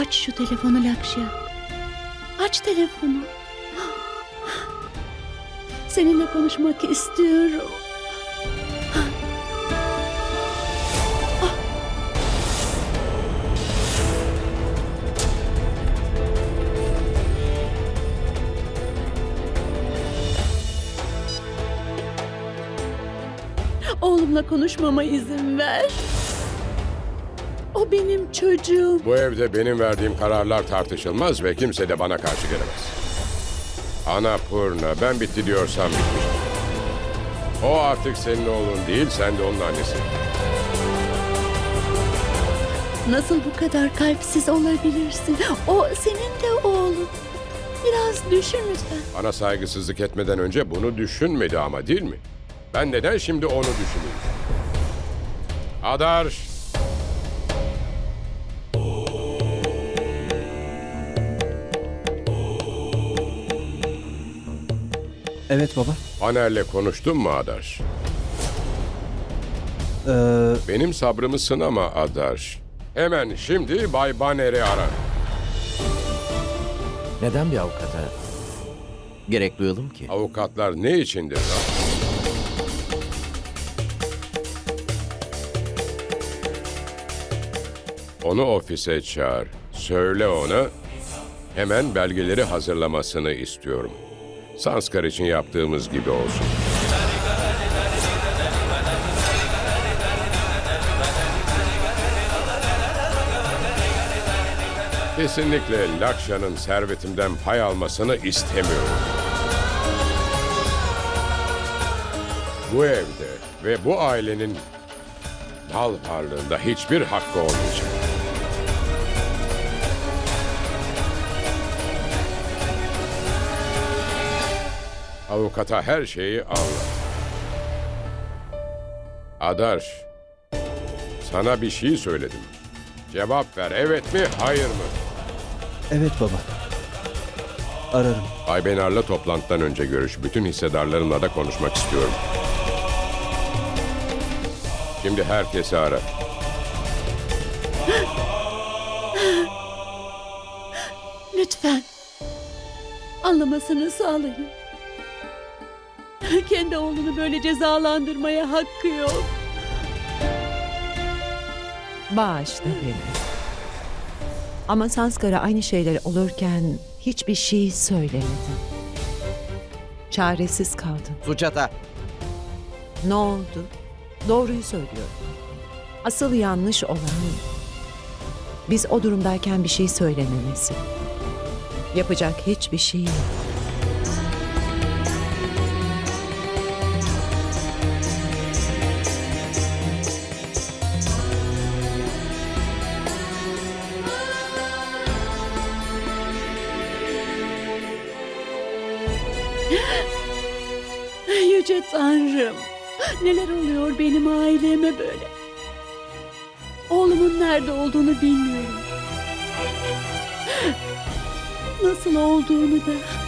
Aç şu telefonu Lakşya. Aç telefonu. Seninle konuşmak istiyorum. Oğlumla konuşmama izin ver. O benim çocuğum. Bu evde benim verdiğim kararlar tartışılmaz ve kimse de bana karşı gelemez. Ana Purna, ben bitti diyorsam bitmiştir. O artık senin oğlun değil, sen de onun annesi. Nasıl bu kadar kalpsiz olabilirsin? O senin de oğlun. Biraz düşün lütfen. Bana saygısızlık etmeden önce bunu düşünmedi ama değil mi? Ben neden şimdi onu düşüneyim? Adarş! Evet baba. Paner'le konuştun mu Adarş? Ee, Benim sabrımı sınama Adarş. Hemen şimdi Bay Baner'i ara. Neden bir avukata gerek duyalım ki? Avukatlar ne içindir lan? Onu ofise çağır. Söyle ona hemen belgeleri hazırlamasını istiyorum. Sanskar için yaptığımız gibi olsun. Kesinlikle Lakşa'nın servetimden pay almasını istemiyorum. Bu evde ve bu ailenin mal varlığında hiçbir hakkı olmayacak. Avukata her şeyi anlat. Adarş, sana bir şey söyledim. Cevap ver, evet mi, hayır mı? evet baba. Ararım. Aybenar'la toplantıdan önce görüş. Bütün hissedarlarımla da konuşmak istiyorum. Şimdi herkesi ara. Lütfen. Anlamasını sağlayın. Kendi oğlunu böyle cezalandırmaya hakkı yok. Bağışla beni. Ama Sanskara aynı şeyler olurken hiçbir şey söylemedin. Çaresiz kaldın. Suçata, Ne oldu? Doğruyu söylüyorum. Asıl yanlış olan biz o durumdayken bir şey söylememesi. Yapacak hiçbir şey yok. Yüce Tanrım. Neler oluyor benim aileme böyle? Oğlumun nerede olduğunu bilmiyorum. Nasıl olduğunu da.